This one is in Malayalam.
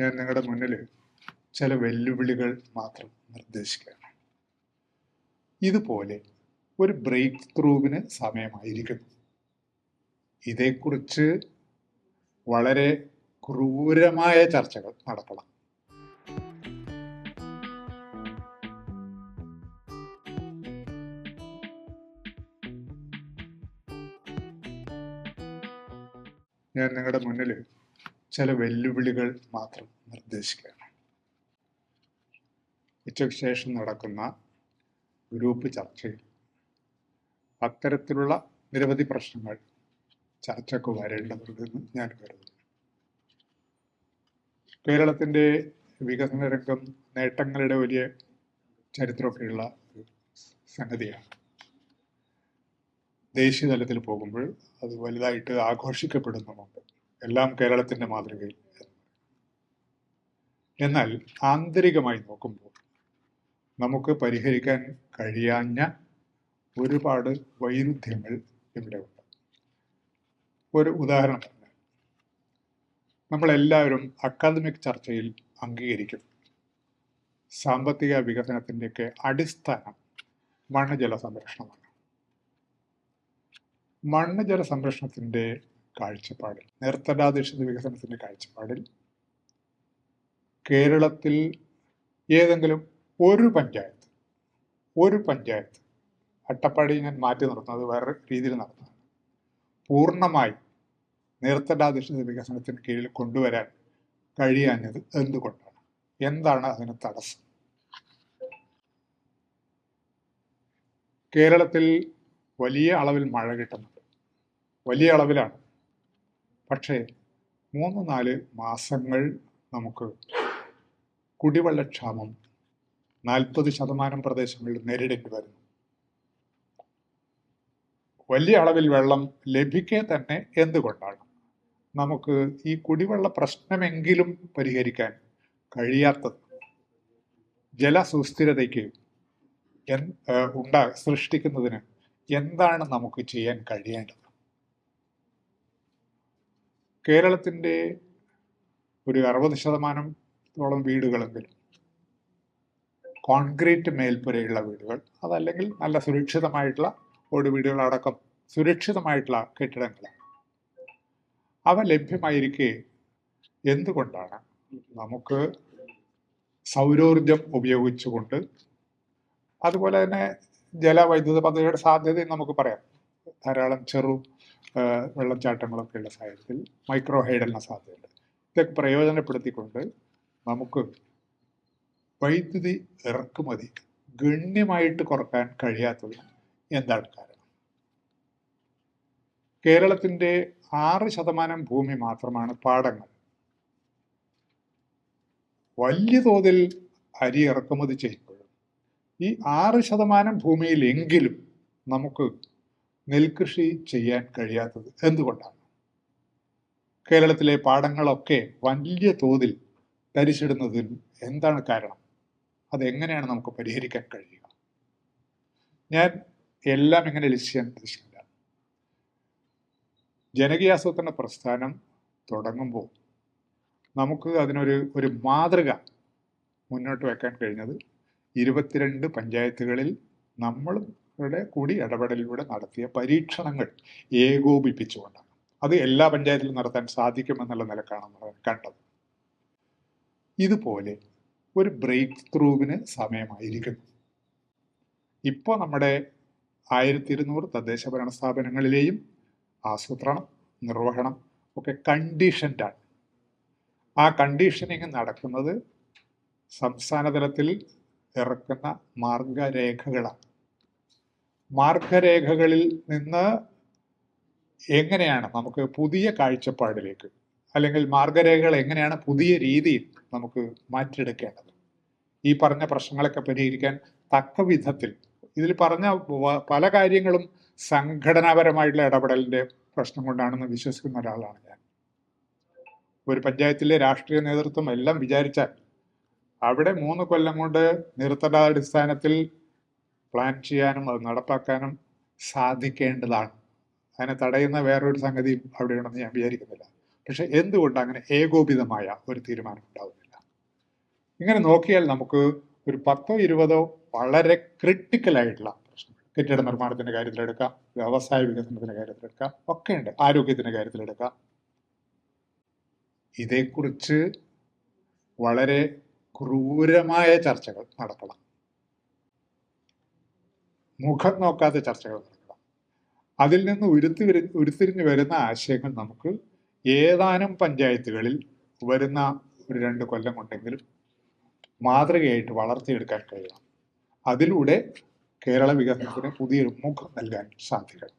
ഞാൻ നിങ്ങളുടെ മുന്നിൽ ചില വെല്ലുവിളികൾ മാത്രം നിർദ്ദേശിക്കുകയാണ്. ഇതുപോലെ ഒരു ബ്രേക്ക് ത്രൂവിന് സമയമായിരിക്കുന്നു. ഇതേക്കുറിച്ച് വളരെ ക്രൂരമായ ചർച്ചകൾ നടക്കണം ഞാൻ നിങ്ങളുടെ മുന്നിൽ ചില വെല്ലുവിളികൾ മാത്രം നിർദ്ദേശിക്കുകയാണ്. ഉച്ചയ്ക്ക് ശേഷം നടക്കുന്ന ഗ്രൂപ്പ് ചർച്ചയിൽ അത്തരത്തിലുള്ള നിരവധി പ്രശ്നങ്ങൾ ചർച്ചക്ക് വരേണ്ടതുണ്ടെന്ന് ഞാൻ കരുതുന്നു. കേരളത്തിന്റെ വികസന രംഗം നേട്ടങ്ങളുടെ വലിയ ചരിത്രമൊക്കെയുള്ള സംഗതിയാണ്. ദേശീയ തലത്തിൽ പോകുമ്പോൾ അത് വലുതായിട്ട് ആഘോഷിക്കപ്പെടുന്നുമുണ്ട് എല്ലാം കേരളത്തിന്റെ മാതൃകയിൽ. എന്നാൽ ആന്തരികമായി നോക്കുമ്പോൾ നമുക്ക് പരിഹരിക്കാൻ കഴിയാഞ്ഞ ഒരുപാട് വൈരുദ്ധ്യങ്ങൾ ഇവിടെ ഉണ്ട്. ഒരു ഉദാഹരണം നമ്മളെല്ലാവരും അക്കാദമിക് ചർച്ചയിൽ അംഗീകരിക്കും. സാമ്പത്തിക വികസനത്തിന്റെയൊക്കെ അടിസ്ഥാനം മണ്ണ് ജല സംരക്ഷണമാണ് മണ്ണ് ജല സംരക്ഷണത്തിന്റെ കാഴ്ചപ്പാടിൽ നിർത്തലാധിഷ്ഠിത വികസനത്തിന്റെ കാഴ്ചപ്പാടിൽ കേരളത്തിൽ ഏതെങ്കിലും ഒരു പഞ്ചായത്ത് ഒരു പഞ്ചായത്ത് അട്ടപ്പാടി ഞാൻ മാറ്റി നിർത്തുന്നത് വേറെ രീതിയിൽ നടത്തുന്നത് പൂർണമായി നിർത്തലാധിഷ്ഠിത വികസനത്തിന് കീഴിൽ കൊണ്ടുവരാൻ കഴിയാഞ്ഞത് എന്തുകൊണ്ടാണ്? എന്താണ് അതിന് തടസ്സം? കേരളത്തിൽ വലിയ അളവിൽ മഴ കിട്ടുന്നുണ്ട്. വലിയ അളവിലാണ് പക്ഷേ മൂന്ന് നാല് മാസങ്ങൾ നമുക്ക് കുടിവെള്ളക്ഷാമം നാൽപ്പത് ശതമാനം പ്രദേശങ്ങളിൽ നേരിടേണ്ടി വരുന്നു. വലിയ അളവിൽ വെള്ളം ലഭിക്കേ തന്നെ എന്തുകൊണ്ടാണ്? നമുക്ക് ഈ കുടിവെള്ള പ്രശ്നമെങ്കിലും പരിഹരിക്കാൻ കഴിയാത്തത് ജലസുസ്ഥിരതയ്ക്ക് ഉണ്ടാ സൃഷ്ടിക്കുന്നതിന് എന്താണ് നമുക്ക് ചെയ്യാൻ കഴിയേണ്ടത്? കേരളത്തിന്റെ ഒരു അറുപത് ശതമാനത്തോളം വീടുകളെങ്കിലും കോൺക്രീറ്റ് മേൽപ്പുരയുള്ള വീടുകൾ അതല്ലെങ്കിൽ നല്ല സുരക്ഷിതമായിട്ടുള്ള ഓട് വീടുകളടക്കം സുരക്ഷിതമായിട്ടുള്ള കെട്ടിടങ്ങളാണ്. അവ ലഭ്യമായിരിക്കെ എന്തുകൊണ്ടാണ്? നമുക്ക് സൗരോർജം ഉപയോഗിച്ചുകൊണ്ട് അതുപോലെ തന്നെ ജലവൈദ്യുത പദ്ധതിയുടെ സാധ്യതയും നമുക്ക് പറയാം. ധാരാളം ചെറു വെള്ളച്ചാട്ടങ്ങളൊക്കെ ഉള്ള സാഹചര്യത്തിൽ മൈക്രോ ഹൈഡലിന് സാധ്യതയുണ്ട്. ഇതൊക്കെ പ്രയോജനപ്പെടുത്തിക്കൊണ്ട് നമുക്ക് വൈദ്യുതി ഇറക്കുമതി ഗണ്യമായിട്ട് കുറയ്ക്കാൻ കഴിയാത്തത് എന്താണ് കാരണം? കേരളത്തിന്റെ ആറ് ശതമാനം ഭൂമി മാത്രമാണ് പാടങ്ങൾ. വലിയ തോതിൽ അരി ഇറക്കുമതി ചെയ്യുമ്പോഴും ഈ ആറ് ശതമാനം ഭൂമിയിലെങ്കിലും നമുക്ക് നെൽകൃഷി ചെയ്യാൻ കഴിയാത്തത് എന്തുകൊണ്ടാണ്? കേരളത്തിലെ പാടങ്ങളൊക്കെ വലിയ തോതിൽ തരിച്ചിടുന്നതിന് എന്താണ് കാരണം? അതെങ്ങനെയാണ് നമുക്ക് പരിഹരിക്കാൻ കഴിയുക? ഞാൻ എല്ലാം എങ്ങനെ ലിസ്റ്റ് ചെയ്യാൻ ഉദ്ദേശിക്കില്ല ജനകീയാസൂത്രണ പ്രസ്ഥാനം തുടങ്ങുമ്പോൾ നമുക്ക് അതിനൊരു ഒരു മാതൃക മുന്നോട്ട് വെക്കാൻ കഴിഞ്ഞത് ഇരുപത്തിരണ്ട് പഞ്ചായത്തുകളിൽ നമ്മളുടെ കൂടി ഇടപെടലിലൂടെ നടത്തിയ പരീക്ഷണങ്ങൾ ഏകോപിപ്പിച്ചുകൊണ്ടാണ്. അത് എല്ലാ പഞ്ചായത്തിലും നടത്താൻ സാധിക്കുമെന്നുള്ള നിലക്കാണ് കണ്ടത്. ഇതുപോലെ ഒരു ബ്രേക്ക് ത്രൂവിന് സമയമായിരിക്കുന്നു. ഇപ്പോൾ നമ്മുടെ ആയിരത്തി ഇരുന്നൂറ് തദ്ദേശ ഭരണ സ്ഥാപനങ്ങളിലെയും ആസൂത്രണം നിർവഹണം ഒക്കെ കണ്ടീഷൻഡാണ് ആ കണ്ടീഷനിങ് നടക്കുന്നത് സംസ്ഥാന തലത്തിൽ ഇറക്കുന്ന മാർഗരേഖകളാണ്. മാർഗരേഖകളിൽ നിന്ന് എങ്ങനെയാണ് നമുക്ക് പുതിയ കാഴ്ചപ്പാടിലേക്ക് അല്ലെങ്കിൽ മാർഗരേഖകൾ എങ്ങനെയാണ് പുതിയ രീതിയിൽ നമുക്ക് മാറ്റിയെടുക്കേണ്ടത്? ഈ പറഞ്ഞ പ്രശ്നങ്ങളൊക്കെ പരിഹരിക്കാൻ തക്ക വിധത്തിൽ ഇതിൽ പറഞ്ഞ പല കാര്യങ്ങളും സംഘടനാപരമായിട്ടുള്ള ഇടപെടലിന്റെ പ്രശ്നം കൊണ്ടാണെന്ന് വിശ്വസിക്കുന്ന ഒരാളാണ് ഞാൻ. ഒരു പഞ്ചായത്തിലെ രാഷ്ട്രീയ നേതൃത്വം എല്ലാം വിചാരിച്ചാൽ അവിടെ മൂന്ന് കൊല്ലം കൊണ്ട് നിർത്തലാടിസ്ഥാനത്തിൽ പ്ലാൻ ചെയ്യാനും അത് നടപ്പാക്കാനും സാധിക്കേണ്ടതാണ്. അതിനെ തടയുന്ന വേറൊരു സംഗതിയും അവിടെ ഉണ്ടെന്ന് ഞാൻ വിചാരിക്കുന്നില്ല. പക്ഷെ എന്തുകൊണ്ട് അങ്ങനെ ഏകോപിതമായ ഒരു തീരുമാനം ഉണ്ടാവുന്നില്ല? ഇങ്ങനെ നോക്കിയാൽ നമുക്ക് ഒരു പത്തോ ഇരുപതോ വളരെ ക്രിട്ടിക്കൽ ആയിട്ടുള്ള പ്രശ്നങ്ങൾ കെട്ടിട നിർമ്മാണത്തിന്റെ കാര്യത്തിലെടുക്കാം വ്യവസായ വികസനത്തിന്റെ കാര്യത്തിലെടുക്കാം ഒക്കെ ഉണ്ട്. ആരോഗ്യത്തിന്റെ കാര്യത്തിലെടുക്കാം ഇതേക്കുറിച്ച് വളരെ ക്രൂരമായ ചർച്ചകൾ നടക്കണം മുഖം നോക്കാതെ ചർച്ചകൾ നടക്കുക. അതിൽ നിന്ന് ഉരുത്തി ഉരുത്തിരിഞ്ഞ് വരുന്ന ആശയങ്ങൾ നമുക്ക് ഏതാനും പഞ്ചായത്തുകളിൽ വരുന്ന ഒരു രണ്ട് കൊല്ലം കൊണ്ടെങ്കിലും മാതൃകയായിട്ട് വളർത്തിയെടുക്കാൻ കഴിയണം. അതിലൂടെ കേരള വികസനത്തിന് പുതിയൊരു മുഖം നൽകാൻ സാധിക്കണം